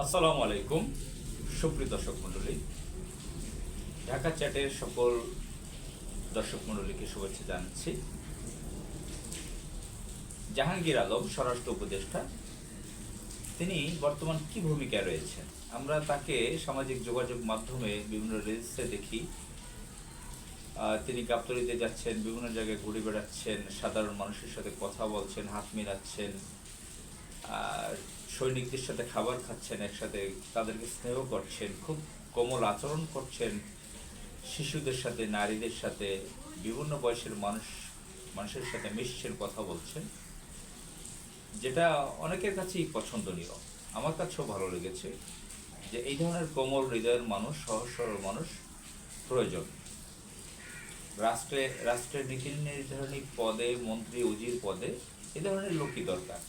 আসসালামু আলাইকুম, সুপ্রিয় দর্শক মণ্ডলী। ঢাকা চ্যাটের সকল দর্শক মণ্ডলীকে শুভেচ্ছা জানাচ্ছি। জাহাঙ্গীর আলম, স্বরাষ্ট্র উপদেষ্টা, তিনি বর্তমান কি ভূমিকায় রয়েছেন? আমরা তাকে সামাজিক যোগাযোগ মাধ্যমে বিভিন্ন রিলসে দেখি। তিনি গাবতলিতে যাচ্ছেন, বিভিন্ন জায়গায় ঘুরে বেড়াচ্ছেন, সাধারণ মানুষের সাথে কথা বলছেন, হাত মিলাচ্ছেন। আর সৈনিকদের সাথে খাবার খাচ্ছেন, একসাথে তাদেরকে স্নেহ করছেন, খুব কোমল আচরণ করছেন। শিশুদের সাথে, নারীদের সাথে, বিভিন্ন বয়সের মানুষ, মানুষের সাথে মিশছেন কথা বলছেন, যেটা অনেকের কাছেই পছন্দনীয়। আমার কাছেও ভালো লেগেছে যে এই ধরনের কোমল হৃদয়ের মানুষ, সহজ সরল মানুষ প্রয়োজন। রাষ্ট্রে, রাষ্ট্রের নীতি নির্ধারণী পদে, মন্ত্রী, উজির পদে এ ধরনের লোকই দরকার।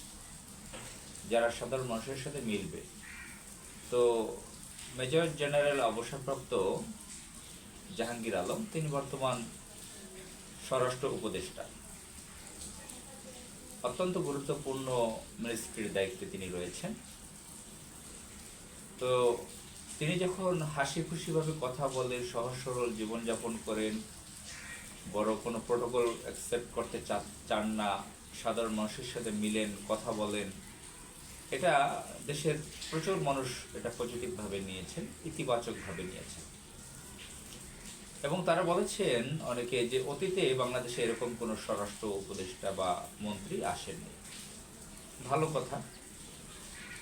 যারা সাধারণ মানুষের সাথে মিলবে। তো মেজর জেনারেল অবসরপ্রাপ্ত জাহাঙ্গীর আলম, তিনি বর্তমান স্বরাষ্ট্র উপদেষ্টা। অত্যন্ত গুরুত্বপূর্ণ মিনিস্ট্রির দায়িত্বে তিনি রয়েছেন। তো তিনি যখন হাসি খুশিভাবে কথা বলেন, সহজ সরল জীবনযাপন করেন, বড় কোনো প্রোটোকল অ্যাকসেপ্ট করতে চান না, সাধারণ মানুষের সাথে মিলেন, কথা বলেন এটা দেশের প্রচুর মানুষ এটা পজিটিভভাবে নিয়েছেন, ইতিবাচকভাবে নিয়েছেন। এবং তারা বলেছেন অনেকে যে অতীতে বাংলাদেশে এরকম কোনো স্বরাষ্ট্র উপদেষ্টা বা মন্ত্রী আসেননি। ভালো কথা।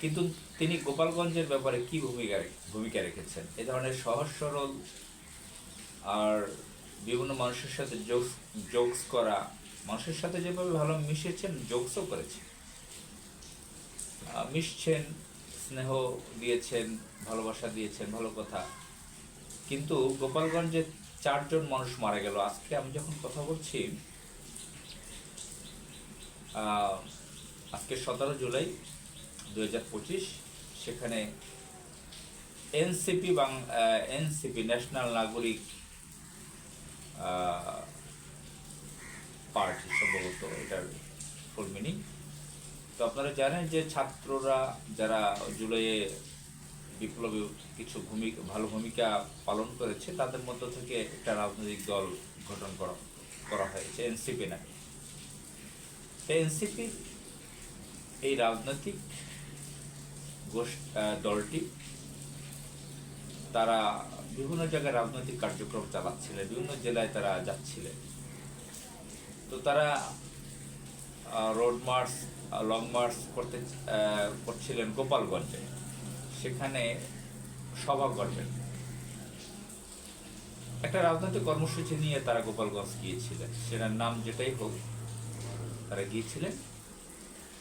কিন্তু তিনি গোপালগঞ্জের ব্যাপারে কি ভূমিকা ভূমিকা রেখেছেন? এ ধরনের সহজ সরল আর বিভিন্ন মানুষের সাথে জোকস জোকস করা, মানুষের সাথে যেভাবে ভালো মিশেছেন জোকসও করেছেন। মিশছেন, স্নেহ দিয়েছেন, ভালোবাসা দিয়েছেন, ভালো কথা। কিন্তু গোপালগঞ্জে চারজন মানুষ মারা গেল। আজকে আমি যখন কথা বলছি আজকে সতেরো জুলাই দু হাজার পঁচিশ, সেখানে এনসিপি বাং এনসিপি ন্যাশনাল নাগরিক পার্টি সম্ভবত এটার ফুল মিনিং তো আপনারা জানেন যে ছাত্ররা যারা জুলাইয়ে বিপ্লবী কিছু ভূমিকা, ভালো ভূমিকা পালন করেছে, তাদের মধ্য থেকে একটা রাজনৈতিক দল গঠন করা করা হয়েছে, এনসিপি নামে। এনসিপি এই রাজনৈতিক দলটি, তারা বিভিন্ন জায়গায় রাজনৈতিক কার্যক্রম চালাচ্ছিলেন, বিভিন্ন জেলায় তারা যাচ্ছিলেন। তো তারা রোড মার্চ লং মার্চ করতে করছিলেন গোপালগঞ্জে। সেখানে সভা করবেন একটা রাজনৈতিক কর্মসূচি নিয়ে তারা গোপালগঞ্জ গিয়েছিলেন। সেটার নাম যেটাই হোক, তারা গিয়েছিলেন।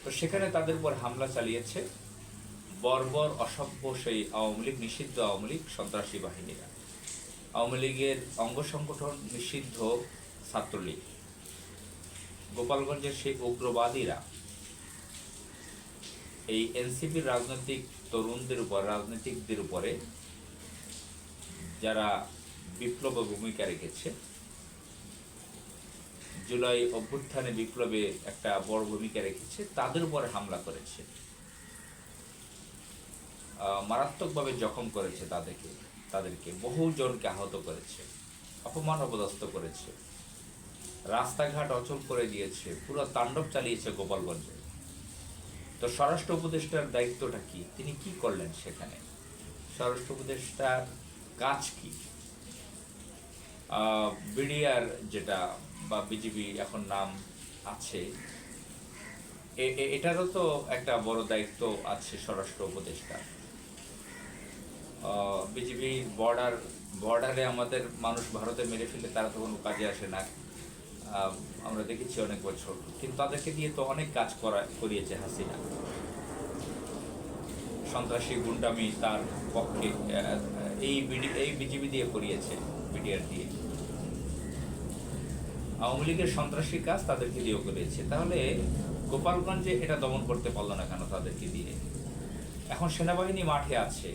তো সেখানে তাদের উপর হামলা চালিয়েছে বর্বর অসভ্য সেই আওয়ামী লীগ, নিষিদ্ধ আওয়ামী লীগ, সন্ত্রাসী বাহিনীরা। আওয়ামী লীগের অঙ্গ সংগঠন নিষিদ্ধ ছাত্রলীগ। গোপালগঞ্জের সেই উগ্রবাদীরা এই এনসিপির রাজনৈতিক তরুণদের উপর, রাজনৈতিকদের উপরে যারা বিপ্লব ভূমিকা রেখেছে, জুলাই অভ্যুত্থানে বিপ্লবে একটা বড় ভূমিকা রেখেছে, তাদের উপরে হামলা করেছে। মারাত্মকভাবে জখম করেছে তাদেরকে তাদেরকে বহু জনকে আহত করেছে, অপমান অপদস্থ করেছে। রাস্তাঘাট অচল করে দিয়েছে, পুরো তাণ্ডব চালিয়েছে গোপালগঞ্জে। তো স্বরাষ্ট্র উপদেষ্টার দায়িত্বটা কি? তিনি কি করলেন সেখানে? স্বরাষ্ট্র উপদেষ্টার কাজ কি? বিডিআর যেটা বা বিজিবি এখন নাম আছে এটারও তো একটা বড় দায়িত্ব আছে স্বরাষ্ট্র উপদেষ্টা বিজিবি বর্ডার, বর্ডারে আমাদের মানুষ ভারতে মেরে ফেলে, তারা তো কোনো কাজে আসে না। আমরা দেখেছি অনেক বছর। কিন্তু তাদেরকে দিয়ে তো অনেক কাজ করা, করিয়েছে হাসিনা। সন্ত্রাসী গুন্ডামি তার পক্ষে এই বিডি, এই বিজিবি দিয়ে করিয়েছে, বিডিআর দিয়ে। আওয়ামী লীগের সন্ত্রাসী কাজ তাদেরকে দিয়েও করিয়েছে। তাহলে গোপালগঞ্জে এটা দমন করতে পারল না কেন তাদেরকে দিয়ে? এখন সেনাবাহিনী মাঠে আছে,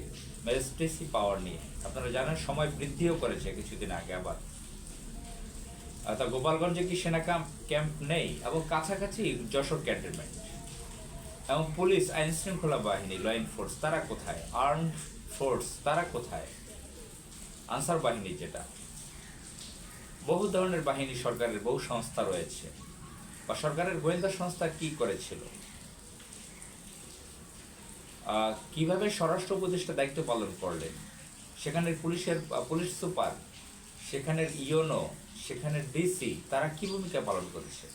ম্যাজিস্ট্রেসি পাওয়ার নিয়ে। আপনারা জানেন, সময় বৃদ্ধিও করেছে কিছুদিন আগে আবার। তা গোপালগঞ্জে কি সেনা ক্যাম্প ক্যাম্প নেই? এবং কাছাকাছি যশোর ক্যান্টনমেন্ট। এবং পুলিশ, আইন শৃঙ্খলা বাহিনী ল ফোর্স তারা কোথায়? আর্ম ফোর্স তারা কোথায়? আনসার বাহিনী যেটা। বহু ধরনের বাহিনী সরকারের বহু সংস্থা রয়েছে। বা সরকারের গোয়েন্দা সংস্থা কি করেছিল? কীভাবে স্বরাষ্ট্র উপদেষ্টা দায়িত্ব পালন করলেন? সেখানের পুলিশের, পুলিশ সুপার, সেখানের ইওনো সেখানের ডিসি তারা কি ভূমিকা পালন করেছে?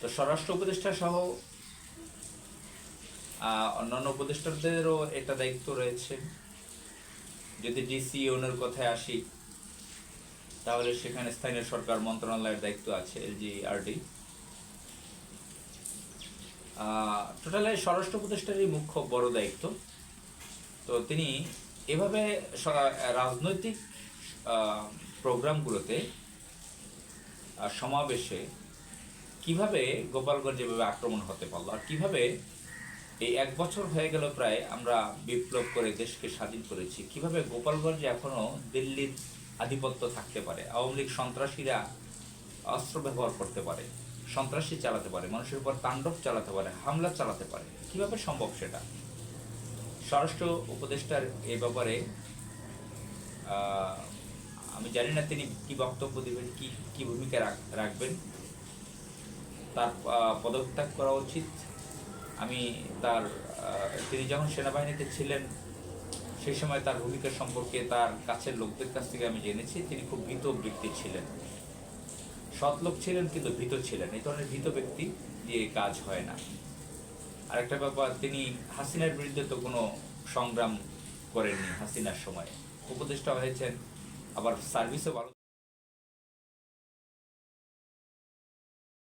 তো স্বরাষ্ট্র উপদেষ্টা সহ অন্যান্য উপদেষ্টাদেরও একটা দায়িত্ব রয়েছে। যদি ডিসি ইওনোর কথায় আসি, তাহলে সেখানে স্থানীয় সরকার মন্ত্রণালয়ের দায়িত্ব আছে এলজিআরডি টোটালে স্বরাষ্ট্র উপদেষ্টারই মুখ্য বড় দায়িত্ব। তো তিনি এভাবে রাজনৈতিক প্রোগ্রামগুলোতে সমাবেশে কীভাবে গোপালগঞ্জ এভাবে আক্রমণ হতে পারল আর কীভাবে এই এক বছর হয়ে গেল প্রায় আমরা বিপ্লব করে দেশকে স্বাধীন করেছি, কীভাবে গোপালগঞ্জে এখনও দিল্লির আধিপত্য থাকতে পারে, আওয়ামী লীগ সন্ত্রাসীরা অস্ত্র ব্যবহার করতে পারে, সন্ত্রাসী চালাতে পারে, মানুষের উপর তাণ্ডব চালাতে পারে, হামলা চালাতে পারে, কীভাবে সম্ভব সেটা? স্বরাষ্ট্র উপদেষ্টার এ ব্যাপারে আমি জানি না তিনি কি বক্তব্য দিবেন, কি কি ভূমিকা রাখ- রাখবেন। তার পদত্যাগ করা উচিত। আমি তার তিনি যখন সেনাবাহিনীতে ছিলেন, সেই সময় তার ভূমিকা সম্পর্কে তার কাছের লোকদের কাছ থেকে আমি জেনেছি। তিনি খুব ভীত ব্যক্তি ছিলেন। সৎ লোক ছিলেন, কিন্তু ভীত ছিলেন। এই ধরনের ভীত ব্যক্তি দিয়ে কাজ হয় না। আরেকটা ব্যাপার, তিনি হাসিনার বিরুদ্ধে তো কোনো সংগ্রাম করেননি হাসিনার সময়। উপদেষ্টা হয়েছেন আবার সার্ভিসও ভালো